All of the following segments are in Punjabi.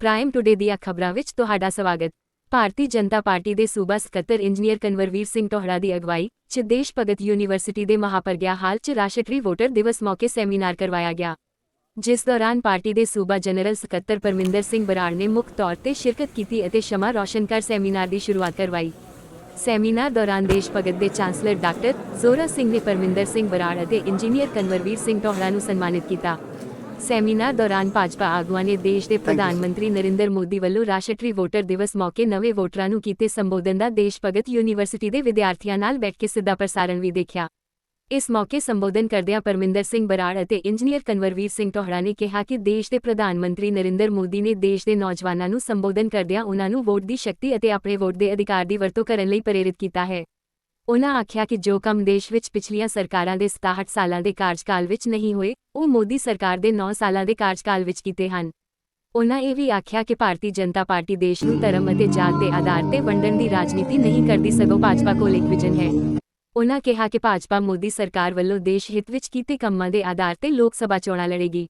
ਪ੍ਰਾਈਮ ਟੁਡੇ ਦੀਆਂ ਖਬਰਾਂ ਵਿੱਚ ਤੁਹਾਡਾ ਸਵਾਗਤ। ਭਾਰਤੀ ਜਨਤਾ ਪਾਰਟੀ ਦੇ ਸੂਬਾ ਸਕੱਤਰ ਇੰਜੀਨੀਅਰ ਕਨਵਰਵੀਰ ਸਿੰਘ ਟੋਹੜਾ ਦੀ ਅਗਵਾਈ 'ਚ ਦੇਸ਼ ਭਗਤ ਯੂਨੀਵਰਸਿਟੀ ਦੇ ਮਹਾਪਰਗਿਆ ਹਾਲ 'ਚ ਰਾਸ਼ਟਰੀ ਵੋਟਰ ਦਿਵਸ ਮੌਕੇ ਸੈਮੀਨਾਰ ਕਰਵਾਇਆ ਗਿਆ। ਜਿਸ ਦੌਰਾਨ ਪਾਰਟੀ ਦੇ ਸੂਬਾ ਜਨਰਲ ਸਕੱਤਰ ਪਰਮਿੰਦਰ ਸਿੰਘ ਬਰਾੜ ਨੇ ਮੁੱਖ ਤੌਰ ਤੇ ਸ਼ਿਰਕਤ ਕੀਤੀ ਅਤੇ ਸ਼ਮਾ ਰੌਸ਼ਨ ਕਰ ਸੈਮੀਨਾਰ ਦੀ ਸ਼ੁਰੂਆਤ ਕਰਵਾਈ। ਸੈਮੀਨਾਰ ਦੌਰਾਨ ਦੇਸ਼ ਭਗਤ ਦੇ ਚਾਂਸਲਰ ਡਾਕਟਰ ਜ਼ੋਰਾ ਸਿੰਘ ਨੇ ਪਰਮਿੰਦਰ ਸਿੰਘ ਬਰਾੜ ਅਤੇ ਇੰਜੀਨੀਅਰ ਕਨਵਰਵੀਰ ਸਿੰਘ ਟੋਹੜਾ ਨੂੰ ਸਨਮਾਨਿਤ ਕੀਤਾ। ਸੈਮੀਨਾਰ ਦੌਰਾਨ ਭਾਜਪਾ ਆਗੂਆਂ ਨੇ ਦੇਸ਼ ਦੇ ਪ੍ਰਧਾਨ ਮੰਤਰੀ ਨਰਿੰਦਰ ਮੋਦੀ ਵੱਲੋਂ ਰਾਸ਼ਟਰੀ ਵੋਟਰ ਦਿਵਸ ਮੌਕੇ ਨਵੇਂ ਵੋਟਰਾਂ ਨੂੰ ਕੀਤੇ ਸੰਬੋਧਨ ਦਾ ਦੇਸ਼ ਭਗਤ ਯੂਨੀਵਰਸਿਟੀ ਦੇ ਵਿਦਿਆਰਥੀਆਂ ਨਾਲ ਬੈਠ ਕੇ ਸਿੱਧਾ ਪ੍ਰਸਾਰਣ ਵੀ ਦੇਖਿਆ। ਇਸ ਮੌਕੇ ਸੰਬੋਧਨ ਕਰਦਿਆਂ ਪਰਮਿੰਦਰ ਸਿੰਘ ਬਰਾੜ ਅਤੇ ਇੰਜੀਨੀਅਰ ਕਨਵਰਵੀਰ ਸਿੰਘ ਟੋਹੜਾ ਨੇ ਕਿਹਾ ਕਿ ਦੇਸ਼ ਦੇ ਪ੍ਰਧਾਨ ਮੰਤਰੀ ਨਰਿੰਦਰ ਮੋਦੀ ਨੇ ਦੇਸ਼ ਦੇ ਨੌਜਵਾਨਾਂ ਨੂੰ ਸੰਬੋਧਨ ਕਰਦਿਆਂ ਉਨ੍ਹਾਂ ਨੂੰ ਵੋਟ ਦੀ ਸ਼ਕਤੀ ਅਤੇ ਆਪਣੇ ਵੋਟ ਦੇ ਅਧਿਕਾਰ ਦੀ ਵਰਤੋਂ ਕਰਨ ਲਈ ਪ੍ਰੇਰਿਤ ਕੀਤਾ ਹੈ। ਉਨ੍ਹਾਂ ਆਖਿਆ ਕਿ ਜੋ ਕੰਮ ਦੇਸ਼ ਵਿੱਚ ਪਿਛਲੀਆਂ ਸਰਕਾਰਾਂ ਦੇ 67 ਸਾਲਾਂ ਦੇ ਕਾਰਜਕਾਲ ਵਿੱਚ ਨਹੀਂ ਹੋਏ, ਉਹ ਮੋਦੀ ਸਰਕਾਰ ਦੇ 9 ਸਾਲਾਂ ਦੇ ਕਾਰਜਕਾਲ ਵਿੱਚ ਕੀਤੇ ਹਨ। ਉਨ੍ਹਾਂ ਇਹ ਵੀ ਆਖਿਆ ਕਿ ਭਾਰਤੀ ਜਨਤਾ ਪਾਰਟੀ ਦੇਸ਼ ਨੂੰ ਧਰਮ ਅਤੇ ਜਾਤ ਦੇ ਆਧਾਰ ਤੇ ਵੰਡਣ ਦੀ ਰਾਜਨੀਤੀ ਨਹੀਂ ਕਰਦੀ, ਸਗੋਂ ਭਾਜਪਾ ਕੋਲ ਇੱਕ ਵਿਜ਼ਨ ਹੈ। ਉਹਨਾਂ ਕਿਹਾ ਕਿ ਭਾਜਪਾ ਮੋਦੀ ਸਰਕਾਰ ਵੱਲੋਂ ਦੇਸ਼ ਹਿੱਤ ਵਿੱਚ ਕੀਤੇ ਕੰਮਾਂ ਦੇ ਆਧਾਰ ਤੇ ਲੋਕ ਸਭਾ ਚੋਣਾਂ ਲੜੇਗੀ।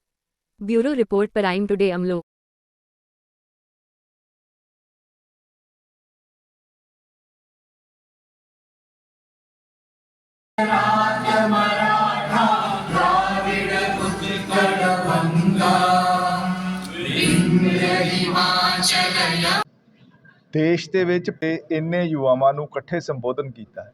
Bureau report, prime today Amloh ਦੇਸ਼ ਦੇ ਵਿੱਚ ਇੰਨੇ ਯੁਵਾਵਾਂ ਨੂੰ ਇਕੱਠੇ ਸੰਬੋਧਨ ਕੀਤਾ।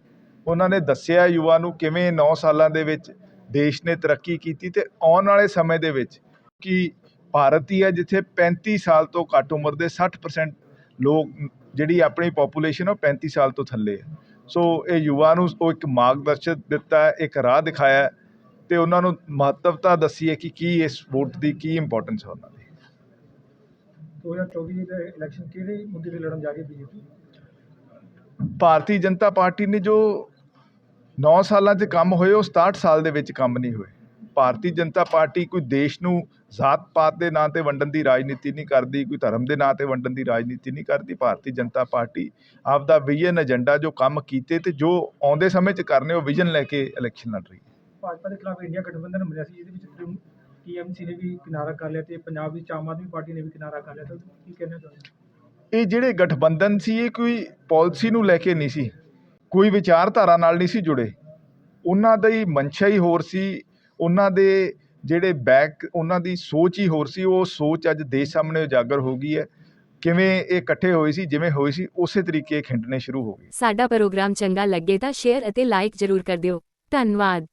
ਉਹਨਾਂ ਨੇ ਦੱਸਿਆ, ਯੁਵਾ ਨੂੰ ਕਿਵੇਂ 9 ਸਾਲਾਂ ਦੇ ਵਿੱਚ ਦੇਸ਼ ਨੇ ਤਰੱਕੀ ਕੀਤੀ ਤੇ ਆਉਣ ਵਾਲੇ ਸਮੇਂ ਦੇ ਵਿੱਚ ਕਿ ਭਾਰਤ ਹੀ ਹੈ ਜਿੱਥੇ 35 ਸਾਲ ਤੋਂ ਘੱਟ ਉਮਰ ਦੇ 60% ਲੋਕ ਜਿਹੜੀ ਆਪਣੀ ਪੋਪੂਲੇਸ਼ਨ ਉਹ 35 ਸਾਲ ਤੋਂ ਥੱਲੇ ਹੈ ਸੋ ਇਹ ਯੁਵਾ ਨੂੰ ਉਹ ਇੱਕ ਮਾਰਗਦਰਸ਼ਨ ਦਿੱਤਾ ਇੱਕ ਰਾਹ ਦਿਖਾਇਆ ਤੇ ਉਹਨਾਂ ਨੂੰ ਮਹੱਤਵਤਾ ਦੱਸੀ ਹੈ ਕਿ ਕੀ ਇਸ ਵੋਟ ਦੀ ਕੀ ਇੰਪੋਰਟੈਂਸ ਹੈ ਉਹਨਾਂ ਦੀ। 2024 ਦੇ ਇਲੈਕਸ਼ਨ ਕਿਹੜੇ ਮੁੱਦੇ ਤੇ ਲੜਨ ਜਾ ਰਹੀ ਬੀਜੇਪੀ? ਭਾਰਤੀ ਜਨਤਾ ਪਾਰਟੀ ਨੇ ਜੋ 9 ਸਾਲਾਂ 'ਚ ਕੰਮ ਹੋਏ ਉਹ 67 ਸਾਲ ਦੇ ਵਿੱਚ ਕੰਮ ਨਹੀਂ ਹੋਏ। ਭਾਰਤੀ ਜਨਤਾ ਪਾਰਟੀ ਕੋਈ ਦੇਸ਼ ਨੂੰ ਜ਼ਾਤ ਪਾਤ ਦੇ ਨਾਂ ਤੇ ਵੰਡਣ ਦੀ ਰਾਜਨੀਤੀ ਨਹੀਂ ਕਰਦੀ ਕੋਈ ਧਰਮ ਦੇ ਨਾਂ ਤੇ ਵੰਡਣ ਦੀ ਰਾਜਨੀਤੀ ਨਹੀਂ ਕਰਦੀ ਭਾਰਤੀ ਜਨਤਾ ਪਾਰਟੀ ਆਪਦਾ ਵਿਜ਼ਨ ਏਜੰਡਾ ਜੋ ਕੰਮ ਕੀਤੇ ਤੇ ਜੋ ਆਉਂਦੇ ਸਮੇਂ 'ਚ ਕਰਨੇ ਉਹ ਵਿਜ਼ਨ ਲੈ ਕੇ ਇਲੈਕਸ਼ਨ ਲੜ ਰਹੀ ਹੈ। ਭਾਜਪਾ ਦੇ ਖਿਲਾਫ ਇੰਡੀਆ ਗਠਬੰਧਨ ਮਿਲਿਆ ਸੀ ਇਹਦੇ ਵਿੱਚ ਟੀਐਮਸੀ ਨੇ ਵੀ ਕਿਨਾਰਾ ਕਰ ਲਿਆ ਤੇ ਪੰਜਾਬ ਵਿੱਚ ਆਮ ਆਦਮੀ ਪਾਰਟੀ ਨੇ ਵੀ ਕਿਨਾਰਾ ਕਰ ਲਿਆ ਤਾਂ ਕੀ ਕਹਿਣਾ ਚਾਹੁੰਦੇ ਇਹ ਜਿਹੜੇ ਗਠਬੰਧਨ ਸੀ ਇਹ ਕੋਈ ਪਾਲਿਸੀ ਨੂੰ ਲੈ ਕੇ ਨਹੀਂ ਸੀ ਕੋਈ ਵਿਚਾਰਧਾਰਾ ਨਾਲ ਨਹੀਂ ਸੀ ਜੁੜੇ। ਉਹਨਾਂ ਦੀ ਮਨਸ਼ਾ ਹੀ ਹੋਰ ਸੀ ਉਹਨਾਂ ਦੇ ਜਿਹੜੇ ਬੈਕ ਉਹਨਾਂ ਦੀ ਸੋਚ ਹੀ ਹੋਰ ਸੀ, ਉਹ ਸੋਚ ਅੱਜ ਦੇਸ਼ ਸਾਹਮਣੇ ਉਜਾਗਰ ਹੋ ਗਈ ਹੈ। ਕਿਵੇਂ ਇਹ ਇਕੱਠੇ ਹੋਏ ਸੀ, ਜਿਵੇਂ ਹੋਏ ਸੀ, ਉਸੇ ਤਰੀਕੇ ਖਿੰਡਣੇ ਸ਼ੁਰੂ ਹੋ ਗਏ। ਸਾਡਾ ਪ੍ਰੋਗਰਾਮ ਚੰਗਾ ਲੱਗੇ ਤਾਂ ਸ਼ੇਅਰ ਅਤੇ ਲਾਈਕ ਜ਼ਰੂਰ ਕਰ ਦਿਓ। ਧੰਨਵਾਦ।